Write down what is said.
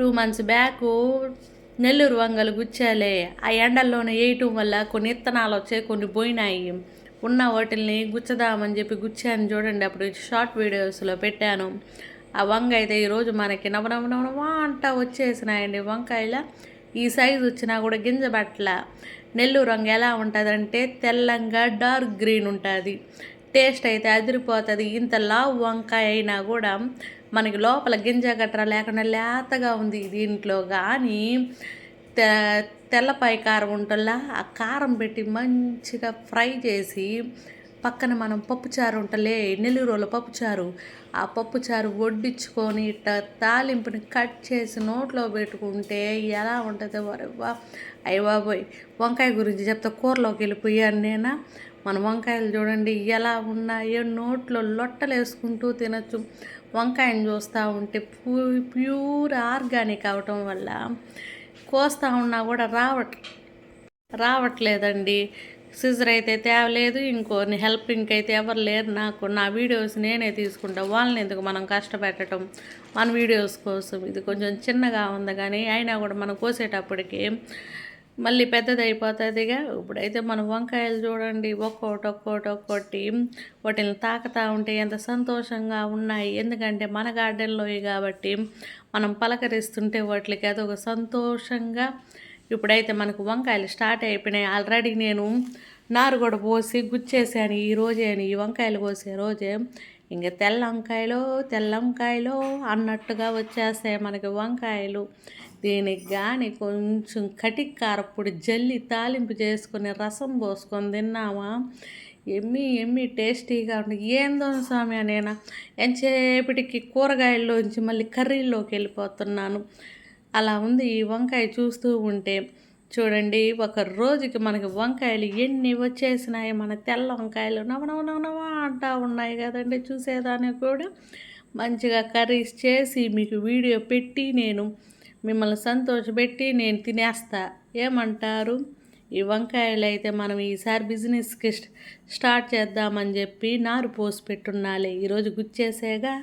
Two months back Nellore వంగలు గుచ్చాలే. ఆ ఎండల్లోనే వేయటం వల్ల కొన్ని ఇత్తనాలు వచ్చాయి కొన్ని పోయినాయి. ఉన్న వాటిల్ని గుచ్చదామని చెప్పి గుచ్చాను చూడండి అప్పుడు షార్ట్ వీడియోస్లో పెట్టాను. ఆ వంగ అయితే ఈరోజు మనకి నవ నవనవా అంటా వచ్చేసినాయండి వంకాయల. ఈ సైజు వచ్చినా కూడా గింజ బట్టల. నెల్లూరు రంగు ఎలా ఉంటుందంటే తెల్లంగా డార్క్ గ్రీన్ ఉంటుంది. టేస్ట్ అయితే అదిరిపోతుంది. ఇంత లావు వంకాయ అయినా కూడా మనకి లోపల గింజ గట్రా లేకుండా లేతగా ఉంది దీంట్లో కానీ తె తెల్లపాయ కారం ఉంటుందా ఆ కారం పెట్టి మంచిగా ఫ్రై చేసి పక్కన మనం పప్పుచారు ఉంటలే నెల్లూరులో పప్పుచారు ఆ పప్పుచారు వడ్డించుకొని ఇట్ట తాలింపుని కట్ చేసి నోట్లో పెట్టుకుంటే ఎలా ఉంటుందో వరవా అయ్య బాబోయ్ వంకాయ గురించి చెప్తా కూరలోకి వెళ్ళిపోయాను నేనా? మన వంకాయలు చూడండి ఎలా ఉన్నాయో నోట్లో లొట్టలు వేసుకుంటూ తినచ్చు. వంకాయని చూస్తూ ఉంటే ప్యూర్ ఆర్గానిక్ అవటం వల్ల కోస్తూ ఉన్నా కూడా రావట్ రావట్లేదండి. సిజర్ అయితే తేవలేదు ఇంకో హెల్పింగ్ అయితే ఎవరు లేరు నాకు. నా వీడియోస్ నేనే తీసుకుంటా వాళ్ళని ఎందుకు మనం కష్టపెట్టడం మన వీడియోస్ కోసం. ఇది కొంచెం చిన్నగా ఉంది కానీ అయినా కూడా మనం కోసేటప్పటికి మళ్ళీ పెద్దది అయిపోతుందిగా ఇప్పుడైతే మన వంకాయలు చూడండి ఒక్కోటి ఒక్కోటి ఒక్కోటి వాటిని తాకుతూ ఉంటే ఎంత సంతోషంగా ఉన్నాయి. ఎందుకంటే మన గార్డెన్లో కాబట్టి మనం పలకరిస్తుంటే వాటికి అదొక సంతోషంగా ఇప్పుడైతే మనకు వంకాయలు స్టార్ట్ అయిపోయినాయి. ఆల్రెడీ నేను నారు కూడా పోసి గుచ్చేసాను ఈ రోజే ఈ వంకాయలు కోసే రోజే ఇంకా తెల్ల వంకాయలు తెల్ల వంకాయలు అన్నట్టుగా వచ్చేస్తాయి మనకి వంకాయలు. దీనికి కానీ కొంచెం కటిక్ కారప్పుడు జల్లి తాలింపు చేసుకొని రసం పోసుకొని తిన్నామా? ఎమ్మి ఎమ్మి టేస్టీగా ఉంటుంది ఏందో స్వామి అనేనా ఎంచేపటికి కూరగాయల్లోంచి మళ్ళీ కర్రీలోకి వెళ్ళిపోతున్నాను. అలా ఉంది. ఈ వంకాయ చూస్తూ ఉంటే చూడండి ఒక రోజుకి మనకి వంకాయలు ఎన్ని వచ్చేసినాయి? మన తెల్ల వంకాయలు నవనవనవనవా అంటా ఉన్నాయి కదండి చూసేదానికి కూడా. మంచిగా కర్రీస్ చేసి మీకు వీడియో పెట్టి నేను మిమ్మల్ని సంతోషపెట్టి నేను తినేస్తా. ఏమంటారు? ఈ వంకాయలు అయితే మనం ఈసారి బిజినెస్కి స్టార్ట్ చేద్దామని చెప్పి నారు పోసి పెట్టున్నాలే. ఈరోజు గుచ్చేసేగా.